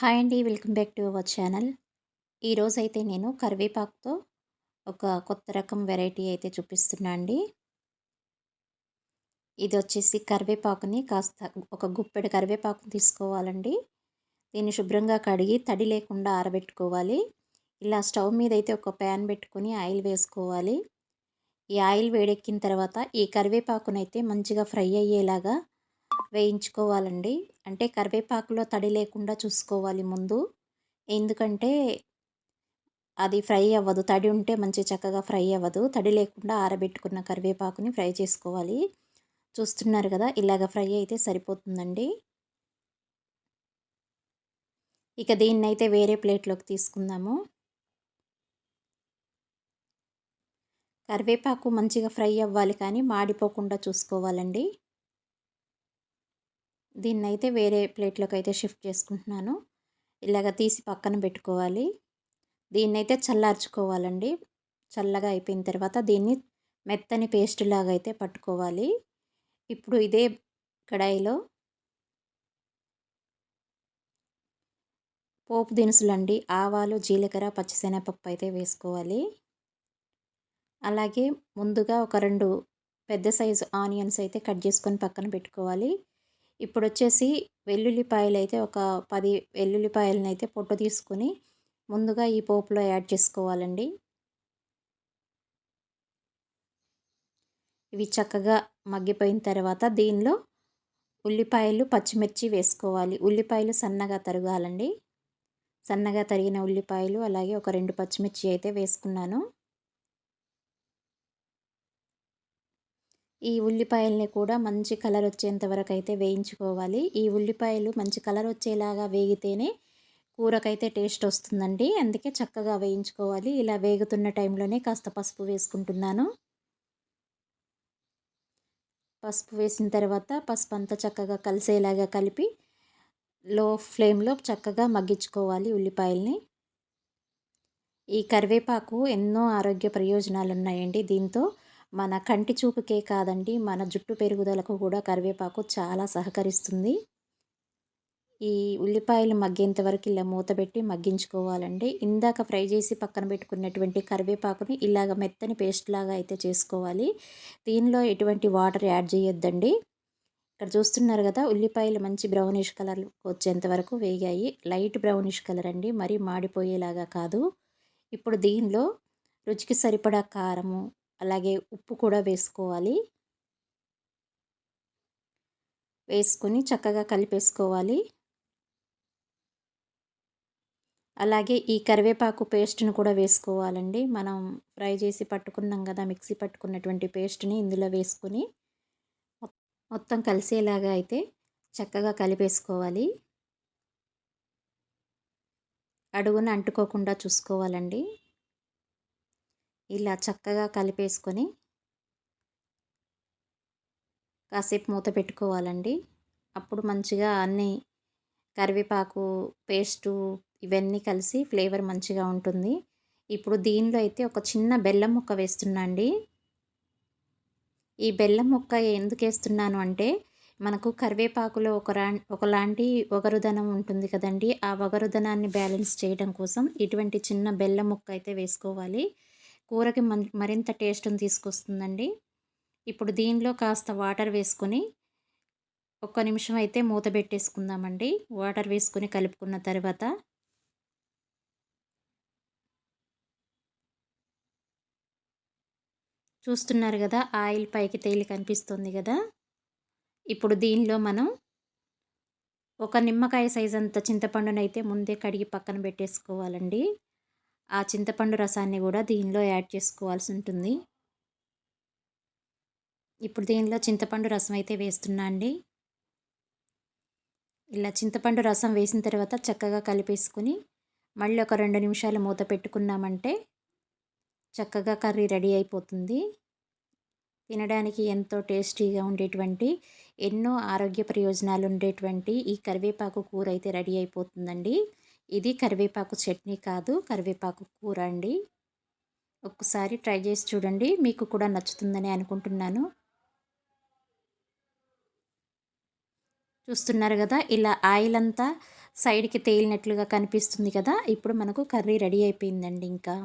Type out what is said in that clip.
Hi అండి. Welcome back to our channel. ఈరోజైతే నేను కరివేపాకుతో ఒక కొత్త రకం వెరైటీ అయితే చూపిస్తున్నా అండి. ఇది వచ్చేసి కరివేపాకుని కాస్త ఒక గుప్పెడు కరివేపాకుని తీసుకోవాలండి. దీన్ని శుభ్రంగా కడిగి తడి లేకుండా ఆరబెట్టుకోవాలి. ఇలా స్టవ్ మీద అయితే ఒక ప్యాన్ పెట్టుకొని ఆయిల్ వేసుకోవాలి. ఈ ఆయిల్ వేడెక్కిన తర్వాత ఈ కరివేపాకునైతే మంచిగా ఫ్రై అయ్యేలాగా వేయించుకోవాలండి. అంటే కరివేపాకులో తడి లేకుండా చూసుకోవాలి ముందు. ఎందుకంటే అది ఫ్రై అవ్వదు. తడి ఉంటే మంచి చక్కగా ఫ్రై అవ్వదు. తడి లేకుండా ఆరబెట్టుకున్న కరివేపాకుని ఫ్రై చేసుకోవాలి. చూస్తున్నారు కదా ఇలాగ ఫ్రై అయితే సరిపోతుందండి. ఇక దీన్నైతే వేరే ప్లేట్లోకి తీసుకుందాము. కరివేపాకు మంచిగా ఫ్రై అవ్వాలి కానీ మాడిపోకుండా చూసుకోవాలండి. దీన్ని అయితే వేరే ప్లేట్లోకి అయితే షిఫ్ట్ చేసుకుంటున్నాను. ఇలాగ తీసి పక్కన పెట్టుకోవాలి. దీన్ని అయితే చల్లార్చుకోవాలండి. చల్లగా అయిపోయిన తర్వాత దీన్ని మెత్తని పేస్ట్ లాగా అయితే పట్టుకోవాలి. ఇప్పుడు ఇదే కడాయిలో పోపు దినుసులండి ఆవాలు జీలకర్ర పచ్చిశనగపప్పు అయితే వేసుకోవాలి. అలాగే ముందుగా ఒక రెండు పెద్ద సైజు ఆనియన్స్ అయితే కట్ చేసుకొని పక్కన పెట్టుకోవాలి. ఇప్పుడు వచ్చేసి వెల్లుల్లిపాయలు అయితే ఒక పది వెల్లుల్లిపాయలను అయితే పొట్టు తీసుకుని ముందుగా ఈ పోపులో యాడ్ చేసుకోవాలండి. ఇవి చక్కగా మగ్గిపోయిన తర్వాత దీనిలో ఉల్లిపాయలు పచ్చిమిర్చి వేసుకోవాలి. ఉల్లిపాయలు సన్నగా తరగాలండి. సన్నగా తరిగిన ఉల్లిపాయలు అలాగే ఒక రెండు పచ్చిమిర్చి అయితే వేసుకున్నాను. ఈ ఉల్లిపాయల్ని కూడా మంచి కలర్ వచ్చేంత వరకు అయితే వేయించుకోవాలి. ఈ ఉల్లిపాయలు మంచి కలర్ వచ్చేలాగా వేగితేనే కూరకైతే టేస్ట్ వస్తుందండి. అందుకే చక్కగా వేయించుకోవాలి. ఇలా వేగుతున్న టైంలోనే కాస్త పసుపు వేసుకుంటున్నాను. పసుపు వేసిన తర్వాత పసుపు అంతా చక్కగా కలిసేలాగా కలిపి లో ఫ్లేమ్లో చక్కగా మగ్గించుకోవాలి ఉల్లిపాయల్ని. ఈ కరివేపాకు ఎన్నో ఆరోగ్య ప్రయోజనాలు ఉన్నాయండి దీంతో. మన కంటి చూపుకే కాదండి మన జుట్టు పెరుగుదలకు కూడా కరివేపాకు చాలా సహకరిస్తుంది. ఈ ఉల్లిపాయలు మగ్గేంత వరకు ఇలా మూత పెట్టి మగ్గించుకోవాలండి. ఇందాక ఫ్రై చేసి పక్కన పెట్టుకున్నటువంటి కరివేపాకుని ఇలాగ మెత్తని పేస్ట్ లాగా అయితే చేసుకోవాలి. దీనిలో ఎటువంటి వాటర్ యాడ్ చేయొద్దండి. ఇక్కడ చూస్తున్నారు కదా ఉల్లిపాయలు మంచి బ్రౌనిష్ కలర్ వచ్చేంత వరకు వేగాయి. లైట్ బ్రౌనిష్ కలర్ అండి మరీ మాడిపోయేలాగా కాదు. ఇప్పుడు దీనిలో రుచికి సరిపడా కారము అలాగే ఉప్పు కూడా వేసుకోవాలి. వేసుకొని చక్కగా కలిపేసుకోవాలి. అలాగే ఈ కరివేపాకు పేస్ట్ని కూడా వేసుకోవాలండి. మనం ఫ్రై చేసి పట్టుకున్నాం కదా మిక్సీ పట్టుకున్నటువంటి పేస్ట్ని ఇందులో వేసుకొని మొత్తం కలిసేలాగా అయితే చక్కగా కలిపేసుకోవాలి. అడుగున అంటుకోకుండా చూసుకోవాలండి. ఇలా చక్కగా కలిపేసుకొని కాసేపు మూత పెట్టుకోవాలండి. అప్పుడు మంచిగా అన్నీ కరివేపాకు పేస్టు ఇవన్నీ కలిసి ఫ్లేవర్ మంచిగా ఉంటుంది. ఇప్పుడు దీనిలో అయితే ఒక చిన్న బెల్లం ముక్క వేస్తున్నా అండి. ఈ బెల్లం ముక్క ఎందుకు వేస్తున్నాను అంటే మనకు కరివేపాకులో ఒక రా ఒకలాంటి ఒగరుదనం ఉంటుంది కదండి. ఆ ఒగరుదనాన్ని బ్యాలెన్స్ చేయడం కోసం ఇటువంటి చిన్న బెల్లం ముక్క అయితే వేసుకోవాలి. కూరకి మరింత టేస్ట్ని తీసుకొస్తుందండి. ఇప్పుడు దీనిలో కాస్త వాటర్ వేసుకొని ఒక్క నిమిషం అయితే మూత పెట్టేసుకుందామండి. వాటర్ వేసుకొని కలుపుకున్న తర్వాత చూస్తున్నారు కదా ఆయిల్ పైకి తేలి కనిపిస్తుంది కదా. ఇప్పుడు దీనిలో మనం ఒక నిమ్మకాయ సైజ్ అంత చింతపండునైతే ముందే కడిగి పక్కన పెట్టేసుకోవాలండి. ఆ చింతపండు రసాన్ని కూడా దీనిలో యాడ్ చేసుకోవాల్సి ఉంటుంది. ఇప్పుడు దీనిలో చింతపండు రసం అయితే వేస్తున్నా అండి. ఇలా చింతపండు రసం వేసిన తర్వాత చక్కగా కలిపేసుకుని మళ్ళీ ఒక రెండు నిమిషాలు మూత పెట్టుకున్నామంటే చక్కగా కర్రీ రెడీ అయిపోతుంది. తినడానికి ఎంతో టేస్టీగా ఉండేటువంటి ఎన్నో ఆరోగ్య ప్రయోజనాలు ఉండేటువంటి ఈ కరివేపాకు కూర అయితే రెడీ అయిపోతుందండి. ఇది కరివేపాకు చట్నీ కాదు కరివేపాకు కూర అండి. ఒక్కసారి ట్రై చేసి చూడండి మీకు కూడా నచ్చుతుందని అనుకుంటున్నాను. చూస్తున్నారు కదా ఇలా ఆయిల్ అంతా సైడ్కి తేలినట్లుగా కనిపిస్తుంది కదా ఇప్పుడు మనకు కర్రీ రెడీ అయిపోయిందండి ఇంకా.